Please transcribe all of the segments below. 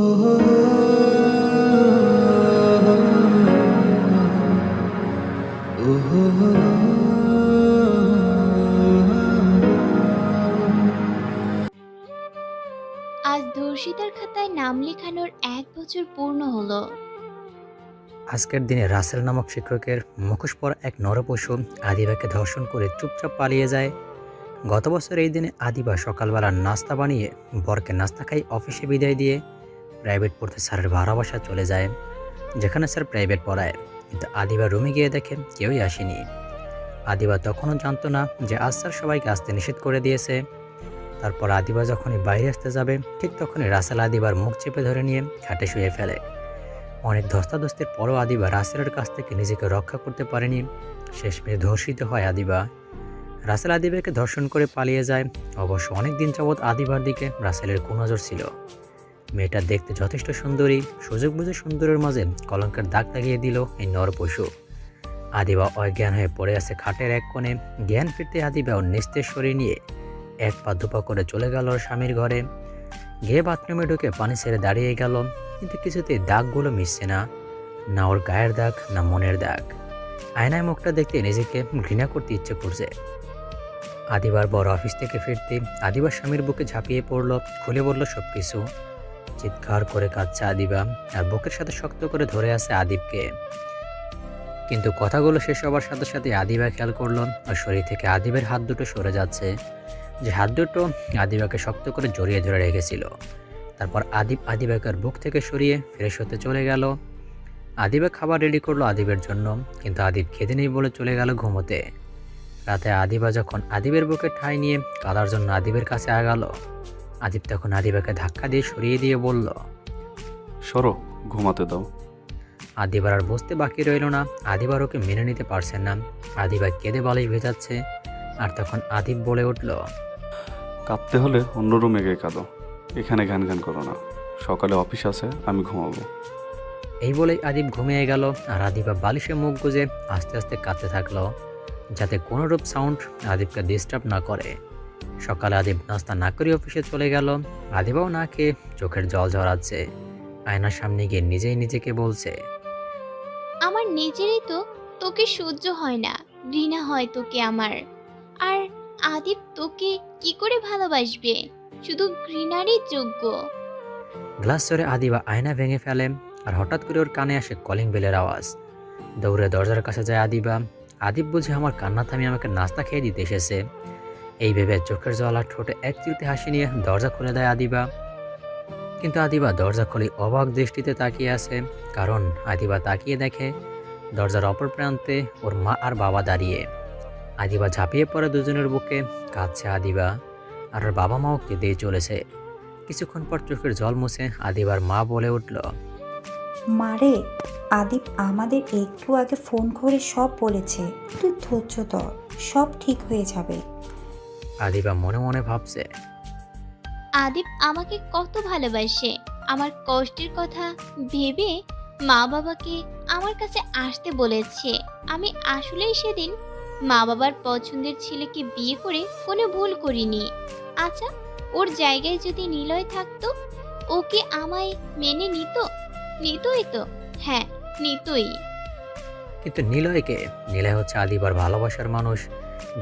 আজ ধর্ষিতার খাতায় নাম লেখানোর এক বছর পূর্ণ হলো। আজকের দিনে রাসেল নামক শিক্ষকের মুখোশ পরা এক নরপশু আদিবাকে ধর্ষণ করে চুপচাপ পালিয়ে যায়। গত বছর এই দিনে আদিবা সকালবেলা নাস্তা বানিয়ে বরকে নাস্তা খাই অফিসে বিদায় দিয়ে প্রাইভেট পড়তে স্যারের ভাড়া বাসা চলে যায়, যেখানে স্যার প্রাইভেট পড়ায়। কিন্তু আদিবা রুমে গিয়ে দেখে কেউই আসেনি। আদিবা তখনও জানতো না যে আজ স্যার সবাইকে আসতে নিষেধ করে দিয়েছে। তারপর আদিবা যখনই বাইরে আসতে যাবে, ঠিক তখনই রাসেল আদিবার মুখ চেপে ধরে নিয়ে খাটে শুয়ে ফেলে। অনেক ধস্তাধস্তির পরও আদিবা রাসেলের কাছ থেকে নিজেকে রক্ষা করতে পারেনি। শেষমেশ ধর্ষিত হয় আদিবা। রাসেল আদিবাকে ধর্ষণ করে পালিয়ে যায়। অবশ্য অনেক দিন যাবৎ আদিবার দিকে রাসেলের কোন নজর ছিল। মেয়েটা দেখতে যথেষ্ট সুন্দরী, সুযোগ বুঝে সুন্দরের মাঝে কলঙ্কের দাগ লাগিয়ে দিল এই নরপশু আদিবা অজ্ঞান হয়ে পড়ে আছে খাটের এক কোণে। জ্ঞান ফিরতে আদিবা ওর নিস্তেজ শরীর নিয়ে এক পা দুপা করে চলে গেল ওর স্বামীর ঘরে। গিয়ে বাথরুমে ঢুকে পানি ছেড়ে দাঁড়িয়ে গেল, কিন্তু কিছুতেই দাগগুলো মিশছে না। না ওর গায়ের দাগ, না মনের দাগ। আয়নায় মুখটা দেখতে নিজেকে ঘৃণা করতে ইচ্ছে করছে। আদিবার বড় অফিস থেকে ফিরতে আদিবার স্বামীর বুকে ঝাঁপিয়ে পড়ল, খুলে বলল সব কিছু চিৎকার করে কাঁদছে আদিবা আর বুকের সাথে শক্ত করে ধরে আছে আদিবকে। কিন্তু কথাগুলো শেষ হবার সাথে সাথে আদিবা খেয়াল করল আর শরীর থেকে আদিবের হাত দুটো সরে যাচ্ছে। যে হাত দুটো আদিবাকে শক্ত করে জড়িয়ে ধরে রেখেছিল। তারপর আদিব আদিবাকের বুক থেকে সরিয়ে ফ্রেশ হতে চলে গেল। আদিবা খাবার রেডি করল আদিবের জন্য, কিন্তু আদিব খেতে নেই বলে চলে গেল ঘুমোতে। রাতে আদিবা যখন আদিবের বুকে ঠাঁই নিয়ে কাদার জন্য আদিবের কাছে আগালো। আদিব তখন আদিবাকে ধাক্কা দিয়ে সরিয়ে দিয়ে বলল সরো ঘুমাতে দাও। আদিবার আর বসতে বাকি রইল না। আদিবার ওকে মেনে নিতে পারছেন না। আদিবা কেঁদে বালিশ ভেজাচ্ছে। আর তখন আদিব বলে উঠল কাঁদতে হলে অন্য রুমে গিয়ে কাঁদো। এখানে ঘ্যান ঘ্যান করো না। সকালে অফিস আছে আমি ঘুমাবো। এই বলেই আদিব ঘুমিয়ে গেল। আর আদিবা বালিশে মুখ গুজে আস্তে আস্তে কাঁদতে থাকল যাতে কোনোরূপ সাউন্ড আদিবকে ডিস্টার্ব না করে। সকালে আদিব নাস্তা না করে অফিসে চলে গেল। আদিবাও না খেয়ে চোখের জল ঝরাচ্ছে। আয়নার সামনে গিয়ে নিজেই নিজেকে বলছে আমার নিজেরই তো তোকে সহ্য হয় না ঘৃণা হয় তোকে আমার। আর আদিপ তোকে কি করে ভালোবাসবে? শুধু ঘৃণারই যোগ্য। গ্লাস চড়ে আদিবা আয়না ভেঙে ফেলে আর হঠাৎ করে ওর কানে আসে কলিং বেলের আওয়াজ। দৌড়ে দরজার কাছে যায় আদিবা। আদিব বুঝে আমার কান্না থামিয়ে আমাকে নাস্তা খেয়ে দিতে এসেছে। এই ভেবে চোখের জল আর ঠোঁটে এক চিলতে হাসি নিয়ে দরজা খুলে দেয় আদিবা। কিন্তু আদিবা দরজা খুলে অবাক দৃষ্টিতে তাকিয়ে আছে, কারণ আদিবা তাকিয়ে দেখে দরজার অপর প্রান্তে ওর মা আর বাবা দাঁড়িয়ে। আদিবা ঝাঁপিয়ে পড়ে দুজনের বুকে, কাঁদছে আদিবা, আর ওর বাবা মাও কেঁদেই চলেছে। কিছুক্ষণ পর চোখের জল মুছে আদিবার মা বলে উঠল, মারে আদিপ আমাদের একটু আগে ফোন করে সব বলেছে। তুই ধৈর্য ধর, সব ঠিক হয়ে যাবে। আদিবা মনে মনে ভাবছে। আদিপ আমাকে কত ভালোবাসে। আমার কষ্টের কথা ভেবে মা বাবাকে আমার কাছে আসতে বলেছে। আমি আসলেই সেদিন মা বাবার পছন্দের ছেলেকে বিয়ে করে কোনো ভুল করিনি। আচ্ছা ওর জায়গায় যদি নিলয় থাকতো ও কি আমায় মেনে নিত? নিতই তো। হ্যাঁ নিতই। কিন্তু নিলয়কে নিলয় হচ্ছে আদিবার ভালোবাসার মানুষ।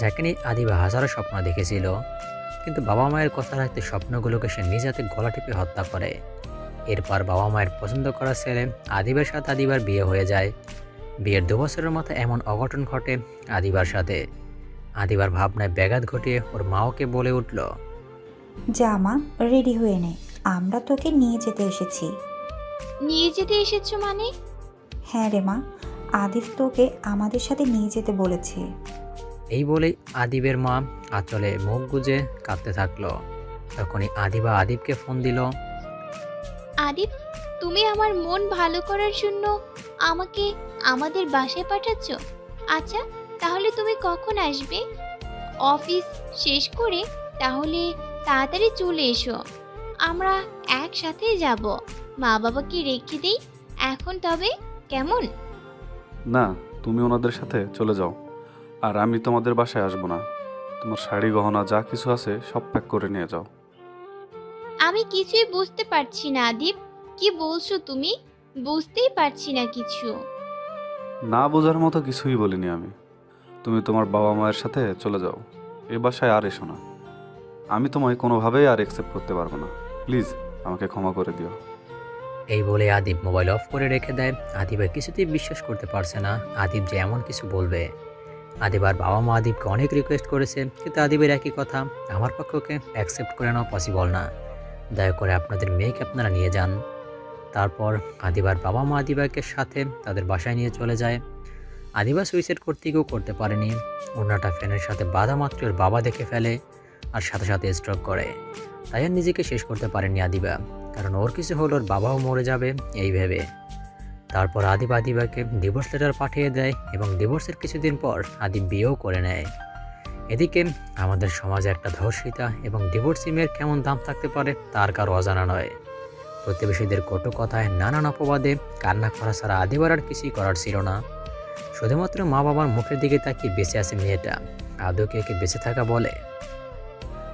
যাকে নিয়ে আদিবা হাজারো স্বপ্ন দেখেছিল। কিন্তু বাবা মায়ের কথা রাখতে স্বপ্নগুলোকে সে নিজ হাতে গলা টিপে হত্যা করে। এরপর বাবা মায়ের পছন্দ করা ছেলে আদিবার সাথে আদিবার বিয়ে হয়ে যায়। বিয়ের দু বছরের মতো এমন অঘটন ঘটে আদিবার সাথে। আদিবার ভাবনায় ব্যাঘাত ঘটিয়ে ওর মাওকে বলে উঠল যা মা রেডি হয়ে নে। আমরা তোকে নিয়ে যেতে এসেছি। নিয়ে যেতে এসেছ মানে? হ্যাঁ রে মা আদিপ তোকে আমাদের সাথে নিয়ে যেতে বলেছে। এই বলেই আদিবের মা আঁচলে মুখ গুজে কাঁদতে থাকল। তখনই আদিবা আদিবকে ফোন দিল। আদিব তুমি আমার মন ভালো করার জন্য আমাকে আমাদের বাসায় পাঠাচ্ছ? আচ্ছা তাহলে তুমি কখন আসবে? অফিস শেষ করে তাহলে তাড়াতাড়ি চলে এসো। আমরা একসাথেই যাব। মা বাবাকে রেখে দেই। এখন তবে কেমন? না তুমি ওনাদের সাথে চলে যাও। আর আমি তোমাদের বাসায় আসব না। তোমার শাড়ি গহনা যা কিছু আছে সব প্যাক করে নিয়ে যাও। আমি কিছুই বুঝতে পারছি না আদিপ কি বলছো তুমি? বুঝতেই পারছি না কিছু। না বোঝার মতো কিছুই বলিনি আমি। তুমি তোমার বাবা মায়ের সাথে চলে যাও। এ বাসায় আর এসো না। আমি তোমায় কোনোভাবেই আর অ্যাকসেপ্ট করতে পারব না। প্লিজ আমাকে ক্ষমা করে দিও। এই বলে আদিব মোবাইল অফ করে রেখে দেয়। আদিবা কিছুতেই বিশ্বাস করতে পারছে না। আদিব যে এমন কিছু বলবে। আদিব আর বাবা মা আদিবকে অনেক রিকোয়েস্ট করেছে কিন্তু আদিবের একই কথা, আমার পক্ষকে অ্যাকসেপ্ট করে নেওয়া পসিবল না। দয়া করে আপনাদের মেয়েকে আপনারা নিয়ে যান। তারপর আদিবার বাবা মা আদিবাকে সাথে তাদের বাসায় নিয়ে চলে যায়। আদিবা সুইসাইড করতে গিয়েও করতে পারেনি। অন্যটা ফ্যানের সাথে বাধা মাত্র ওর বাবা দেখে ফেলে আর সাথে সাথে স্ট্রোক করে। তাই আর নিজেকে শেষ করতে পারেনি আদিবা, কারণ ওর কিছু হলো ওর বাবাও মরে যাবে, এই ভেবে। তারপর আদিব আদিবাকে ডিভোর্স লেটার পাঠিয়ে দেয় এবং ডিভোর্সের কিছুদিন পর আদিব বিয়েও করে নেয়। এদিকে আমাদের সমাজে একটা ধর্ষিতা এবং ডিভোর্সি মেয়ের কেমন দাম থাকতে পারে তার কারও অজানা নয়। প্রতিবেশীদের কটু কথায় নানান অপবাদে কান্না করা ছাড়া আদিবার আর কিছুই করার ছিল না। শুধুমাত্র মা বাবার মুখের দিকে তাকিয়ে বেঁচে আছে মেয়েটা। আদৌ কে বেঁচে থাকা বলে?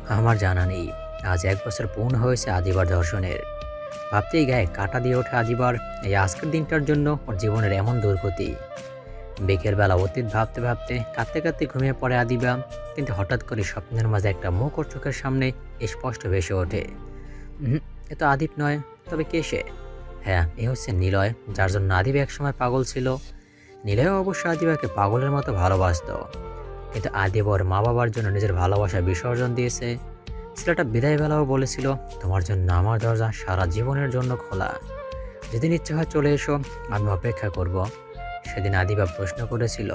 আমার জানা নেই। আজ এক বছর পূর্ণ হয়েছে আদিবার ধর্ষণের। ভাবতেই গায়ে কাটা দিয়ে ওঠে আজিবার এই আজকের দিনটার জন্য ওর জীবনের এমন দুর্গতি। বিকেলবেলা অতীত ভাবতে ভাবতে কাঁদতে কাঁদতে ঘুমিয়ে পড়ে আদিবা, কিন্তু হঠাৎ করে স্বপ্নের মাঝে একটা মুখ ওর চোখের সামনে স্পষ্ট ভেসে ওঠে। এ তো আদিব নয়, তবে কে সে? হ্যাঁ এ হচ্ছে নিলয়, যার জন্য আদিব একসময় পাগল ছিল। নিলয় অবশ্য আদিবাকে পাগলের মতো ভালোবাসতো। কিন্তু আদিব ওর মা বাবার জন্য নিজের ভালোবাসা বিসর্জন দিয়েছে। ছেলেটা বিদায় বেলাও বলেছিল তোমার জন্য আমার দরজা সারা জীবনের জন্য খোলা। যেদিন ইচ্ছে হয় চলে এসো আমি অপেক্ষা করব। সেদিন আদিবা প্রশ্ন করেছিল।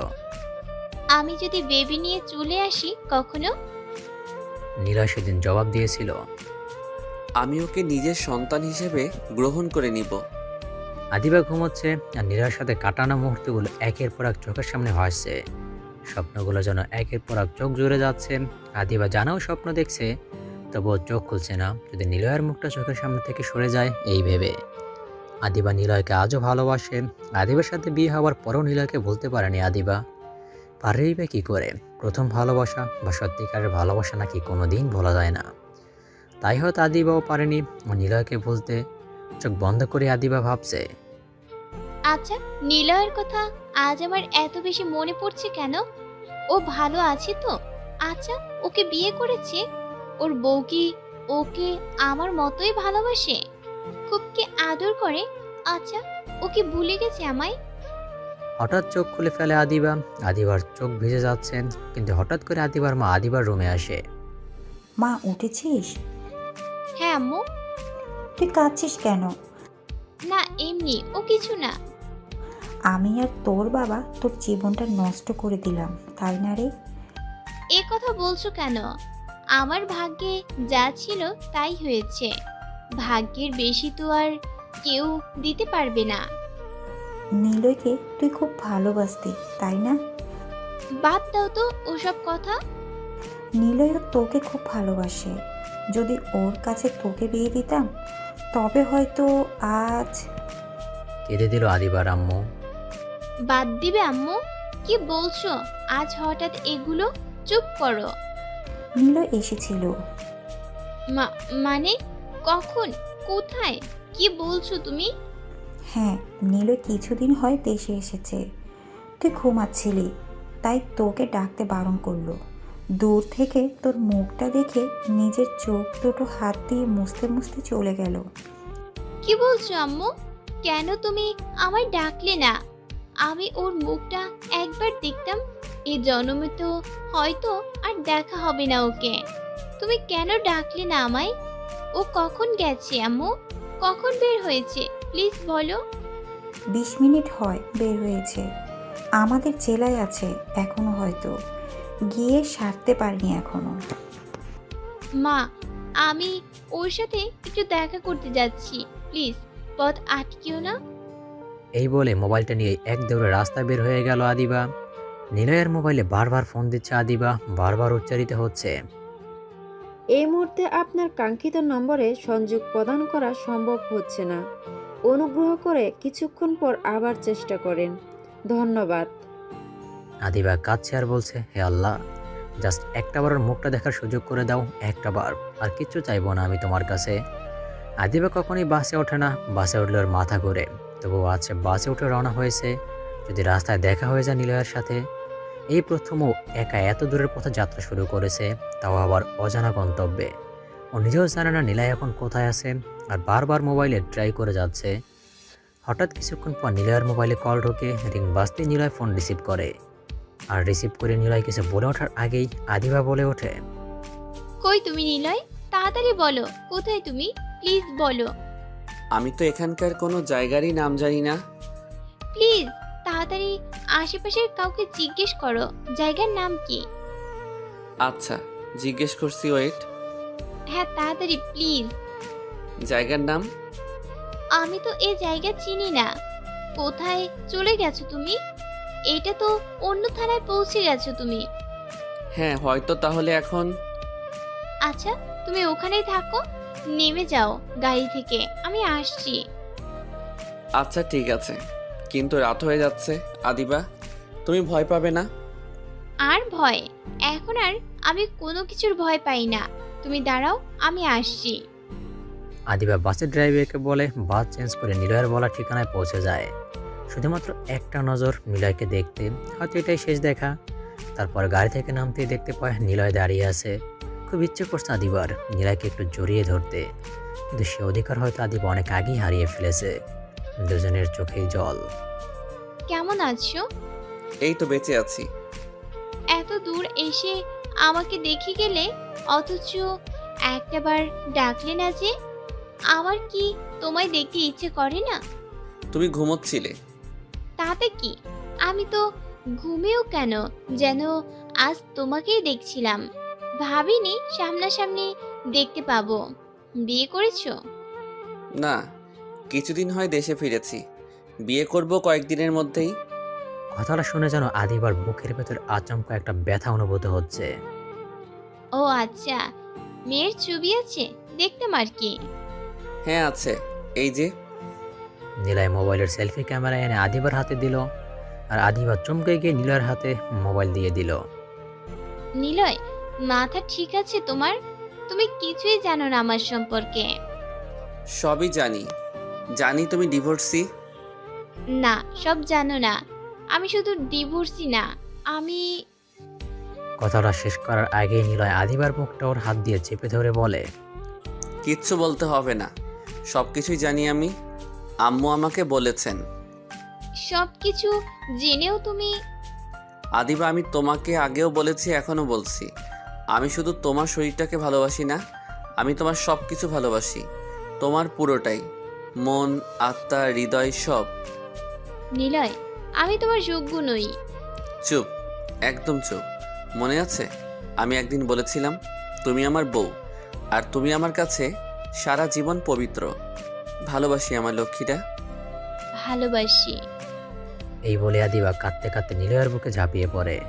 আমি যদি বেবি নিয়ে চলে আসি কখনো? নীলয় সেদিন জবাব দিয়েছিল। আমি ওকে নিজের সন্তান হিসেবে গ্রহণ করে নিব। আদিবা ঘুমোচ্ছে আর নীলার সাথে কাটানো মুহূর্তগুলো একের পর এক চোখের সামনে ভাসছে। স্বপ্নগুলো যেন একের পর এক চোখ জুড়ে যাচ্ছে। আদিবা জানাও স্বপ্ন দেখছে। তবুও চোখ খুলছে না। যদি নিলয়ের মুখটা চোখের সামনে থেকে সরে যায়, এই ভেবে। আদিবা নিলয়কে আজও ভালোবাসে। আদিবার সাথে বিয়ে হওয়ার পরও নিলয়কে বলতে পারেনি আদিবা। পারেই বা কী করে? প্রথম ভালোবাসা বা সত্যিকারের ভালোবাসা নাকি কোনো দিন বলা যায় না। তাই হয়তো আদিবাও পারেনি। ও নিলয়কে বলতে চোখ বন্ধ করে আদিবা ভাবছে। আচ্ছা নিলয়ের কথা আজ আমার এত বেশি মনে পড়ছে কেন? ও ভালো আছে তো? আচ্ছা ওকে বিয়ে করেছে? ওর বউ কি ওকে আমার মতোই ভালোবাসে? খুব কি আদর করে? আচ্ছা ও কি ভুলে গেছে আমায়? হঠাৎ চোখ খুলে ফেলে আদিবা। আদিবার চোখ ভিজে যাচ্ছেন কিন্তু হঠাৎ করে আদিবার মা আদিবার রুমে আসে। মা উঠেছিস? হ্যাঁ আম্মু। তুই কাঁদছিস কেন? না এমনি ও কিছু না। আমি আর তোর বাবা তোর জীবনটা নষ্ট করে দিলাম তাই না রে? এ কথা বলছো কেন? আমার ভাগ্যে যা ছিল তাই হয়েছে। ভাগ্যের বেশি তো আর কেউ দিতে পারবে না। নীলয়কে তুই খুব ভালোবাসতি তাই না? বাদ দাও তো ওসব কথা। নীলয়ও তোকে খুব ভালোবাসে। যদি ওর কাছে তোকে বিয়ে দিতাম তবে হয়তো আজ কেঁদে দিল আদিবার আম্মু। বাদ দিবে আম্মু? কি বলছো? আজ হঠাৎ এগুলো? চুপ করো। নীলয় এসেছিল। মা- মানে? কখন? কোথায়? কি বলছো তুমি? হ্যাঁ নীলয় কিছুদিন হয় দেশে এসেছে। তুই ঘুমাচ্ছিলি তাই তোকে ডাকতে বারণ করল। দূর থেকে তোর মুখটা দেখে নিজের চোখ দুটো হাত দিয়ে মুছতে মুছতে চলে গেল। কি বলছো আম্মু? কেন তুমি আমায় ডাকলে না? আমি ওর মুখটা একবার দেখতাম এই জন্মে তো হয়তো আর দেখা হবে না ওকে। তুমি কেন ডাকলে না আমায়? ও কখন গেছে আম্মু? কখন বের হয়েছে? প্লিজ বলো। বিশ মিনিট হয় বের হয়েছে। আমাদের জেলায় আছে এখনও হয়তো। গিয়ে সারতে পারিনি এখনও। মা আমি ওর সাথে একটু দেখা করতে যাচ্ছি। প্লিজ পথ আটকিও না। এই বলে মোবাইলটা নিয়ে এক দৌড়ে রাস্তায় বের হয়ে গেল আদিবা। নিলয়ের মোবাইলে বারবার ফোন দিচ্ছে আদিবা বারবার উচ্চারিত হচ্ছে। এই মুহূর্তে আপনার কাঙ্ক্ষিত নম্বরে সংযোগ প্রদান করা সম্ভব হচ্ছে না। অনুগ্রহ করে কিছুক্ষণ পর আবার চেষ্টা করেন। ধন্যবাদ। আদিবা কাঁদছে আর বলছে হে আল্লাহ জাস্ট একটা বার ওর মুখটা দেখার সুযোগ করে দাও একটা বার। আর কিচ্ছু চাইব না আমি তোমার কাছে। আদিবা কখনই বাসে ওঠে না বাসে উঠলে ওর মাথা ঘুরে। তবুও আজকে বাসে উঠে রওনা হয়েছে। যদি রাস্তায় দেখা হয়ে যায় নিলয়ের সাথে এই প্রথম ও একা এত দূরের পথে যাত্রা শুরু করেছে তাও আবার অজানা গন্তব্যে। ও নিজেও জানে না নীলয় এখন কোথায় আছে আর বারবার মোবাইলে ট্রাই করে যাচ্ছে। হঠাৎ কিছুক্ষণ পর নিলয়ের মোবাইলে কল ঢোকে রিং বাজতেই নিলয় ফোন রিসিভ করে। আর রিসিভ করে নিলয় কিছু বলে ওঠার আগেই আদিবা বলে ওঠে কই তুমি নিলয়? তাড়াতাড়ি বলো কোথায় তুমি? প্লিজ বলো। আমি তো এখানকার কোনো জায়গারই নাম জানি না। প্লিজ তাড়াতাড়ি আশেপাশের কাউকে জিজ্ঞেস করো জায়গার নাম কি? আচ্ছা জিজ্ঞেস করছি ওয়েট। হ্যাঁ তাড়াতাড়ি প্লিজ। জায়গার নাম? আমি তো এই জায়গা চিনি না। কোথায় চলে গেছো তুমি? এটা তো অন্য থানায় পৌঁছে গেছো তুমি। হ্যাঁ হয়তো তাহলে এখন। আচ্ছা তুমি ওখানেই থাকো নেমে যাও গাড়ি থেকে আমি আসছি। আচ্ছা ঠিক আছে। কিন্তু রাত হয়ে যাচ্ছে আদিবা। তুমি ভয় পাবে না। আর ভয়? এখন আর আমি কোনো কিছুর ভয় পাই না। তুমি দাঁড়াও আমি আসছি। আদিবা বাসের ড্রাইভারকে বলে বাস চেঞ্জ করে নিলয়ের বলা ঠিকানায় পৌঁছে যায়। শুধুমাত্র একটা নজর নিলয়কে দেখতে হয়তো এটাই শেষ দেখা। তারপর গাড়ি থেকে নামতেই দেখতে পায় নিলয় দাঁড়িয়ে আছে। খুব ইচ্ছে করছে আদিবার নিলয়কে একটু জড়িয়ে ধরতে। কিন্তু সে অধিকার হয়তো আদিবা অনেক আগেই হারিয়ে ফেলেছে। দুজনের চোখেই জল। কেমন আছো? এই তো বেঁচে আছি। এত দূর এসে আমাকে দেখে গেলে? অথচ একটাবার ডাকলে না যে? আমার কি তোমায় দেখতে ইচ্ছে করে না? তুমি ঘুমোচ্ছিলে। তাতে কি? আমি তো ঘুমেও কেন? যেন আজ তোমাকেই দেখছিলাম। ভাবিনি সামনাসামনি দেখতে পাবো। বিয়ে করেছ? না কিছুদিন হয় দেশে ফিরেছি। বিয়ে করব কয়েকদিনের মধ্যেই। কথাটা শুনে যেন আদিবার বুকের ভেতর আচমকা একটা ব্যথা অনুভূত হচ্ছে। ও আচ্ছা মেয়ের ছবি আছে দেখতাম আর কি। হ্যাঁ আছে। এই যে। নিলয় মোবাইলের সেলফি ক্যামেরা এনে আদিবার হাতে দিল আর আদিবা চমকে গিয়ে নিলয়ের হাতে মোবাইল দিয়ে দিল। নিলয় মাথা ঠিক আছে তোমার? তুমি কিছুই জানো না আমার সম্পর্কে। সবই জানি। জানি তুমি ডিভোর্সি না সব জানো না। আমি শুধু ডিভোর্সি না আমি কথাটা শেষ করার আগেই নিলয় আদিবার মুখটা ওর হাত দিয়ে চেপে ধরে বলে কিচ্ছু বলতে হবে না সব কিছুই জানি আমি। আম্মু আমাকে বলেছেন। সব কিছু জেনেও তুমি আদিবা আমি তোমাকে আগেও বলেছি এখনও বলছি। আমি শুধু তোমার শরীরটাকে ভালোবাসি না আমি তোমার সব কিছু ভালোবাসি তোমার পুরোটাই। মন আত্মা হৃদয় সব। নিলয় আমি তোমার যোগ্য নই। চুপ একদম চুপ। মনে আছে? আমি একদিন বলেছিলাম তুমি আমার বউ আর তুমি আমার কাছে সারা জীবন পবিত্র। ভালোবাসি আমার লক্ষ্মীটা। ভালোবাসি। এই বলে আদিবা কাঁদতে কাঁদতে নিলয়ের বুকে ঝাঁপিয়ে পড়ে।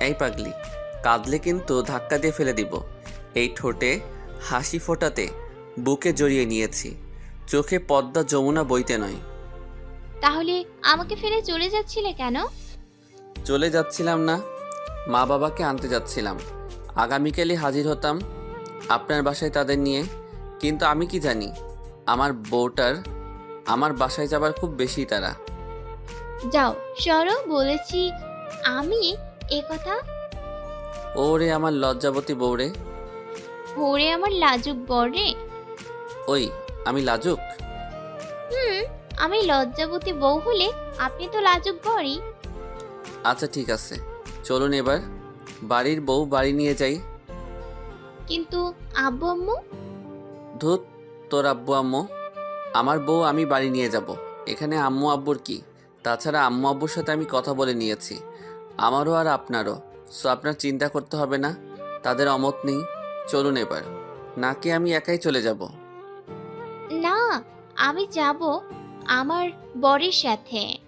এই পাগলি কাঁদলে কিন্তু ধাক্কা দিয়ে ফেলে দিব। এই ঠোঁটে হাসি ফোটাতে বুকে জড়িয়ে নিয়েছি। চোখে পদ্মা যমুনা বইতে নয় তাহলে আমাকে ফেলে চলে যাচ্ছিলে কেন? চলে যাচ্ছিলাম না মা বাবাকে আনতে যাচ্ছিলাম। আগামীকালই হাজির হতাম আপনার বাসায় তাদের নিয়ে কিন্তু আমি কি জানি আমার বউটার আমার বাসায় যাবার খুব বেশি তারা। যাও সরো বলেছি আমি এ কথা। ওরে আমার লজ্জাবতী বউরে। ওরে আমার লাজুক বরে ওই আমি লাজুক? হুম আমি লজ্জাবতী বউ হলে আপনি তো লাজুক বরই। আচ্ছা ঠিক আছে। চলুন এবার। বাড়ির বউ বাড়ি নিয়ে যাই। কিন্তু আব্বু আম্মু? ধুত তোর আব্বু আম্মু। আমার বউ আমি বাড়ি নিয়ে যাব। এখানে আম্মু আব্বুর কি? তাছাড়া আম্মু আব্বুর সাথে আমি কথা বলে নিয়েছি। আমারও আর আপনারও। সো আপনার চিন্তা করতে হবে না। তাদের অমত নেই। চলুন এবার। নাকি আমি একাই চলে যাব? আমি যাব আমার বরের সাথে।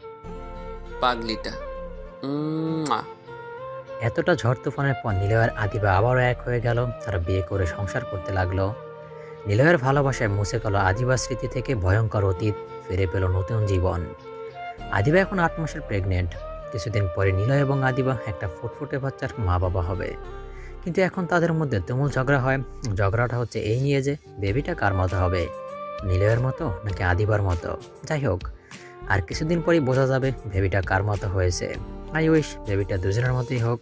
পাগলিটা। উম, এতটা ঝড় তুফানের পর নিলয়ের আদিবা আবারও এক হয়ে গেল তারা বিয়ে করে সংসার করতে লাগল। নিলয়ের ভালোবাসায় মুছে গেল আদিবা স্মৃতি থেকে ভয়ঙ্কর অতীত ফিরে পেল নতুন জীবন। আদিবা এখন আট মাসের প্রেগনেন্ট কিছুদিন পরে নিলয় এবং আদিবা একটা ফুটফুটে বাচ্চার মা বাবা হবে। কিন্তু এখন তাদের মধ্যে তুমুল ঝগড়া হয়। ঝগড়াটা হচ্ছে এই নিয়ে যে বেবিটা কার মতো হবে? নিলয়ের মতো নাকি আদিবার মতো? যাই হোক, আর কিছুদিন পরেই বোঝা যাবে বেবিটা কার মতো হয়েছে। আই উইশ বেবিটা দুজনের মতোই হোক,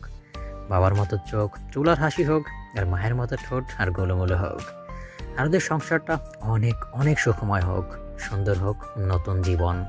বাবার মতো চোখ চুলার হাসি হোক, আর মায়ের মতো ঠোঁট আর গোলমোলো হোক। আর ওদের সংসারটা অনেক অনেক সুখময় হোক, সুন্দর হোক নতুন জীবন।